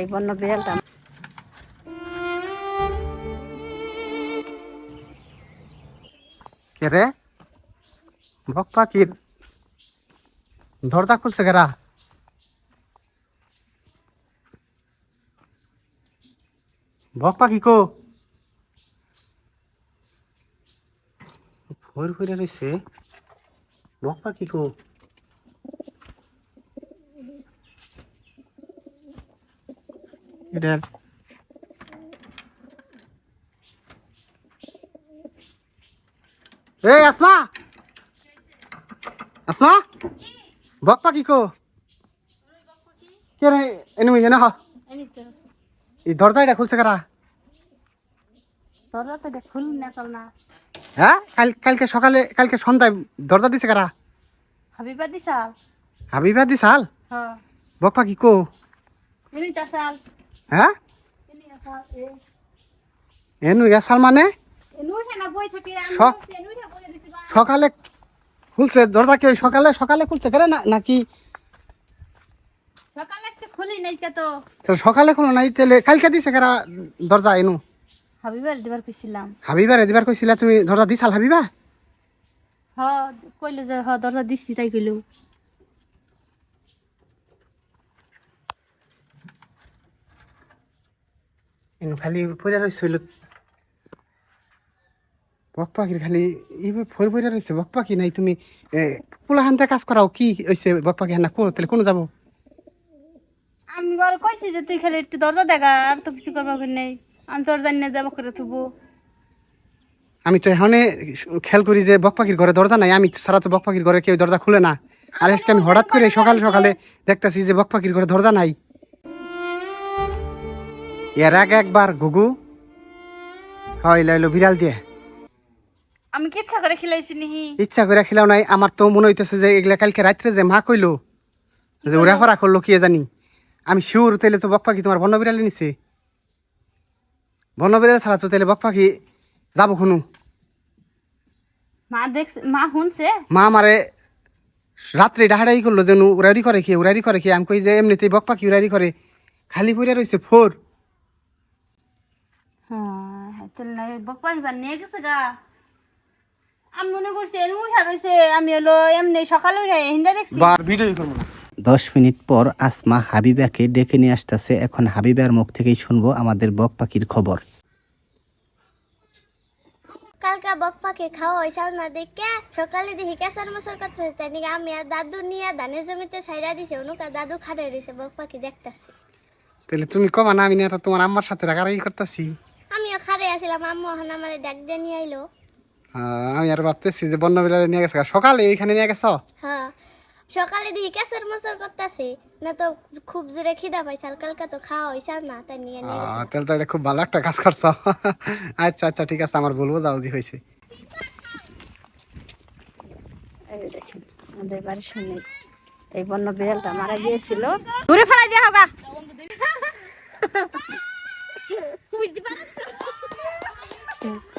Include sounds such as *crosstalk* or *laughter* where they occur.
এই বন্য বিড়ালটা কে রে? বক পাখির। দরজা খুলছে কেরা বক পাখি কো? ভোর ভরে রয়েছে বক পাখি কো? এটা। এই আসমা! আসমা! বক পাখি কো কে? রে এনে মুই না এই দরজা এটা খুলছে কারা? তোরা তো খুল না চল না। হ্যাঁ? কাল কালকে সকালে কালকে সন্ধ্যায় দরজা দিছে কারা? হাবিবা দিশাল হাবিবা দি সাল হ্যাঁ বক পাখি কো? এমনি তা সাল হ্যাঁ? এনু ইয়া সাল মানে সকালে খুলছে, দরজা কি সকালে সকালে খুলছে কেরে না নাকি? সকালে খুলি নাই সকালে খুলো নাই, তাহলে কালকে দিছে কারা দরজা এনু? হাবিবার দিবার কইছিলাম হাবিবা রে দিবার কইছিলা তুমি দরজা দিছাল হাবিবা? হ, কইলো যে হ, দরজা দিছি তাই কইলো। খালি পড়ে রইছিল বক পাখির খালি এইভাবে ফোর পড়ে রয়েছে বক পাখি নাই তুমি পোলা হানতে কাজ করাও কি হয়েছে বক পাখি? হানা কো তাহলে কোনো যাব? আমি ঘরে কইছি যে তুই খালি একটু দরজা দেখা আর তো কিছু করবার নেই। আমি তোর জানি না যাব করে থুবো। আমি তো এখানে খেয়াল করি যে বক পাখির ঘরে দরজা নাই। আমি সারা তো বক পাখির ঘরে কেউ দরজা খুলে না। আর আজকে আমি হঠাৎ করে সকালে সকালে দেখতেছি যে বক পাখির ঘরে দরজা নাই। এর আগে একবার গুগু খাওয়াই লাইলো বিড়াল দিয়ে। আমি কি ইচ্ছা করে খেলাইছি নিহি? ইচ্ছা করে খেলাও নাই আমার তো মনে হইতেছে যে এগুলা কালকে রাত্রে যে মা কইলো যে ওরা ফরা করল কি জানি। আমি শিওর তাইলে তো বক পাখি তোমার বন্য বিড়ালে নিছে। বন্য বিড়াল ছাড়া তো তাহলে বক পাখি যাব খুনু। মা দেখছে মা শুনছে? মা আমারে রাত্রে ডাহাডাই করল যেন উড়ারি করে খেয়ে উড়ারি করে খেয়ে আমি কই যে এমনিতেই বক পাখি উড়ারি করে খালি পড়ে রয়েছে ফোর। বাপ্পা এবার নিয়ে গেছে গা। আমি মনে করছি এমনি উঠা রয়েছে আমি হলো এমনি সকালে উঠে হিন্দা দেখছি। বার ভিডিও করব দশ মিনিট পর আসমা হাবিবাকে ডেকে নিয়ে আসতেছে এখন হাবিবার মুখ থেকেই শুনব আমাদের বক পাখির খবর। কালকা বক পাখি খাওয়া হয়েছিল না দেখে সকালে দেখি কেসার মশার কথা তাই আমি আর দাদু নিয়ে ধানের জমিতে ছাইরা দিছে অনুকা দাদু খাড়ে রয়েছে বক পাখি দেখতাছি। তাহলে তুমি কবা না আমি না তোমার আম্মার সাথে রাগারাগি করতেছি। আমিও খাড়ে আসছিলাম আম্মু ওখানে আমার ডাক দিয়ে নিয়ে আইলো। আমি আর ভাবতেছি যে বন্য বিড়ালে নিয়ে গেছে সকালে এইখানে নিয়ে গেছো? হ্যাঁ সকালে কেসার করতেছি। না তো খুব জোরে খিদা পাইছাল কালকা তো খাওয়া হয়েছিল না তাই নিয়ে নিয়ে গেছে। তাহলে তো এটা খুব ভালো একটা কাজ করছ। আচ্ছা আচ্ছা ঠিক আছে আমার বলব যাও যে হয়েছে। এই দেখেন আমাদের বাড়ির সামনে এই বন্য বিড়ালটা মারা গিয়েছিল। দূরে ফেলাই দিয়ে হোগা। *laughs* Di ba? *laughs*